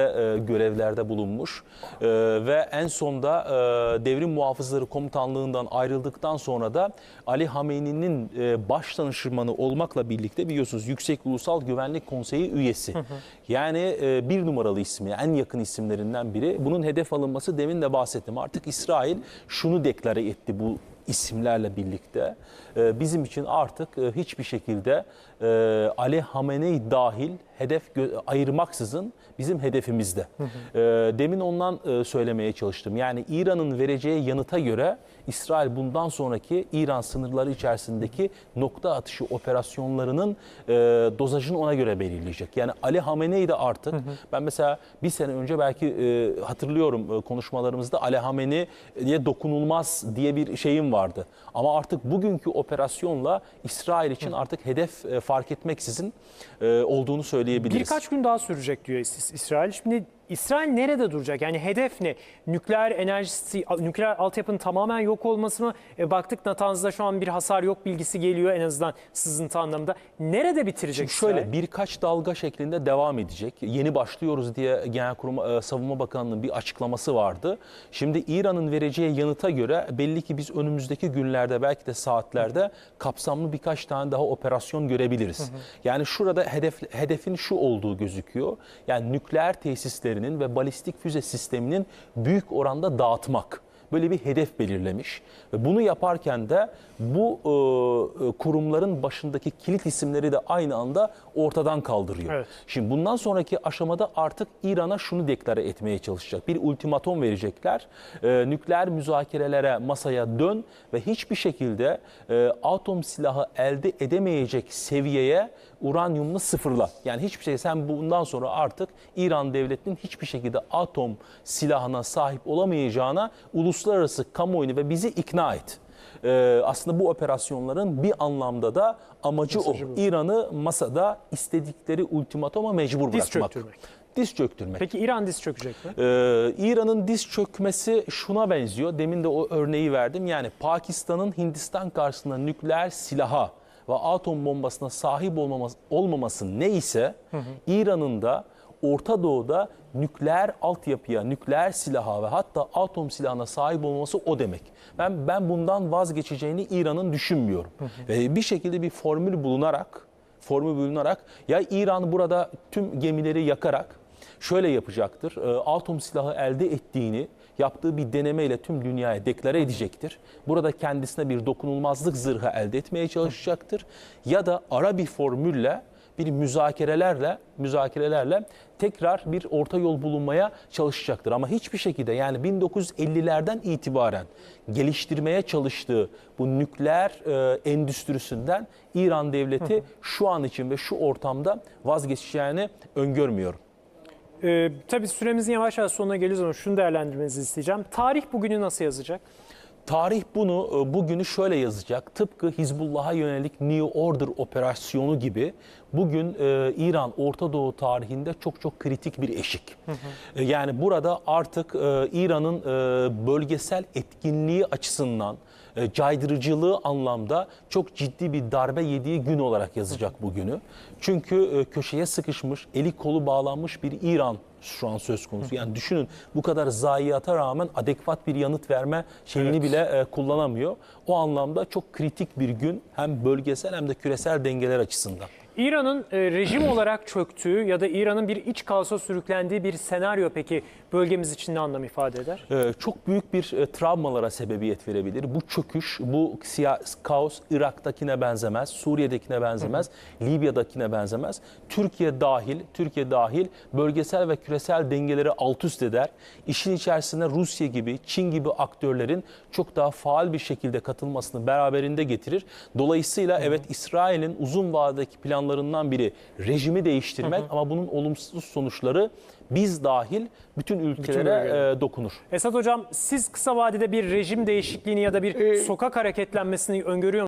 e, görevlerde bulunmuş E, ve en sonda e, Devrim Muhafızları Komutanlığından ayrıldıktan sonra da Ali Hameyni'nin e, baş danışmanı olmakla birlikte biliyorsunuz Yüksek Ulusal Güvenlik Konseyi üyesi. Yani e, bir numaralı ismi, en yakın isimlerinden biri. Bunun hedef alınması demin de bahsettim. Artık İsrail şunu deklare etti bu isimlerle birlikte. E, bizim için artık e, hiçbir şekilde e, Ali Hamenei dahil hedef ayırmaksızın bizim hedefimizde. E, demin ondan e, söylemeye çalıştım. Yani İran'ın vereceği yanıta göre İsrail bundan sonraki İran sınırları içerisindeki nokta atışı operasyonlarının e, dozajını ona göre belirleyecek. Yani Ali Hamenei de artık ben mesela bir sene önce belki e, hatırlıyorum e, konuşmalarımızda Ali Hamenei'ye dokunulmaz diye bir şeyim vardı. Ama artık bugünkü operasyonla İsrail için artık hedef e, fark etmeksizin e, olduğunu söyleyebiliriz. Birkaç gün daha sürecek diyor İs- İsrail. Şimdi İsrail nerede duracak? Yani hedef ne? Nükleer enerjisi, nükleer altyapının tamamen yok olması mı? E, baktık Natanz'da şu an bir hasar yok bilgisi geliyor en azından sızıntı anlamında. Nerede bitirecek Şimdi şöyle İsrail? birkaç dalga şeklinde devam edecek. Yeni başlıyoruz diye Genelkurum e, Savunma Bakanlığı'nın bir açıklaması vardı. Şimdi İran'ın vereceği yanıta göre belli ki biz önümüzdeki günlerde belki de saatlerde kapsamlı birkaç tane daha operasyon görebiliriz. Yani şurada hedef hedefin şu olduğu gözüküyor. Yani nükleer tesislerinin ve balistik füze sisteminin büyük oranda dağıtmak böyle bir hedef belirlemiş. Ve bunu yaparken de bu e, e, kurumların başındaki kilit isimleri de aynı anda ortadan kaldırıyor. Evet. Şimdi bundan sonraki aşamada artık İran'a şunu deklare etmeye çalışacak. Bir ultimatom verecekler. E, nükleer müzakerelere masaya dön ve hiçbir şekilde e, atom silahı elde edemeyecek seviyeye uranyumunu sıfırla. Yani hiçbir şey sen bundan sonra artık İran devletinin hiçbir şekilde atom silahına sahip olamayacağına uluslararası kamuoyunu ve bizi ikna et. Ee, aslında bu operasyonların bir anlamda da amacı o. Mesajı bu. İran'ı masada istedikleri ultimatoma mecbur Diz bırakmak. çöktürmek. Diz çöktürmek. Peki İran diz çökecek mi? Ee, İran'ın diz çökmesi şuna benziyor. Demin de o örneği verdim. Yani Pakistan'ın Hindistan karşısında nükleer silaha ve atom bombasına sahip olmaması, olmaması neyse İran'ın da Orta Doğu'da nükleer altyapıya, nükleer silaha ve hatta atom silahına sahip olması o demek. Ben ben bundan vazgeçeceğini İran'ın düşünmüyorum. Ve bir şekilde bir formül bulunarak formül bulunarak ya İran burada tüm gemileri yakarak şöyle yapacaktır. e, Atom silahı elde ettiğini yaptığı bir denemeyle tüm dünyaya deklare edecektir. Burada kendisine bir dokunulmazlık zırhı elde etmeye çalışacaktır. Ya da ara bir formülle bir müzakerelerle müzakerelerle tekrar bir orta yol bulunmaya çalışacaktır. Ama hiçbir şekilde yani 1950'lerden itibaren geliştirmeye çalıştığı bu nükleer e, endüstrisinden İran devleti şu an için ve şu ortamda vazgeçeceğini öngörmüyorum. Ee, tabii süremizin yavaş yavaş sonuna geliyoruz ama şunu değerlendirmenizi isteyeceğim. Tarih bugünü nasıl yazacak? Tarih bunu e, bugünü şöyle yazacak. Tıpkı Hizbullah'a yönelik New Order operasyonu gibi bugün e, İran Orta Doğu tarihinde çok çok kritik bir eşik. E, yani burada artık e, İran'ın e, bölgesel etkinliği açısından e, caydırıcılığı anlamda çok ciddi bir darbe yediği gün olarak yazacak bugünü. Çünkü e, köşeye sıkışmış, eli kolu bağlanmış bir İran şu an söz konusu. Yani düşünün bu kadar zayiata rağmen adekvat bir yanıt verme şeyini Evet. bile e, kullanamıyor. O anlamda çok kritik bir gün hem bölgesel hem de küresel dengeler açısından. İran'ın e, rejim olarak çöktüğü ya da İran'ın bir iç kaosa sürüklendiği bir senaryo peki bölgemiz için ne anlam ifade eder? Ee, çok büyük bir e, travmalara sebebiyet verebilir. Bu çöküş, bu kaos Irak'takine benzemez, Suriye'dekine benzemez, Libya'dakine benzemez. Türkiye dahil, Türkiye dahil bölgesel ve küresel dengeleri alt üst eder. İşin içerisine Rusya gibi, Çin gibi aktörlerin çok daha faal bir şekilde katılmasını beraberinde getirir. Dolayısıyla evet İsrail'in uzun vadedeki planlarından biri rejimi değiştirmek ama bunun olumsuz sonuçları biz dahil bütün ülkelere bölgelere. e, dokunur. Esat Hocam siz kısa vadede bir rejim değişikliğini ya da bir sokak hareketlenmesini öngörüyor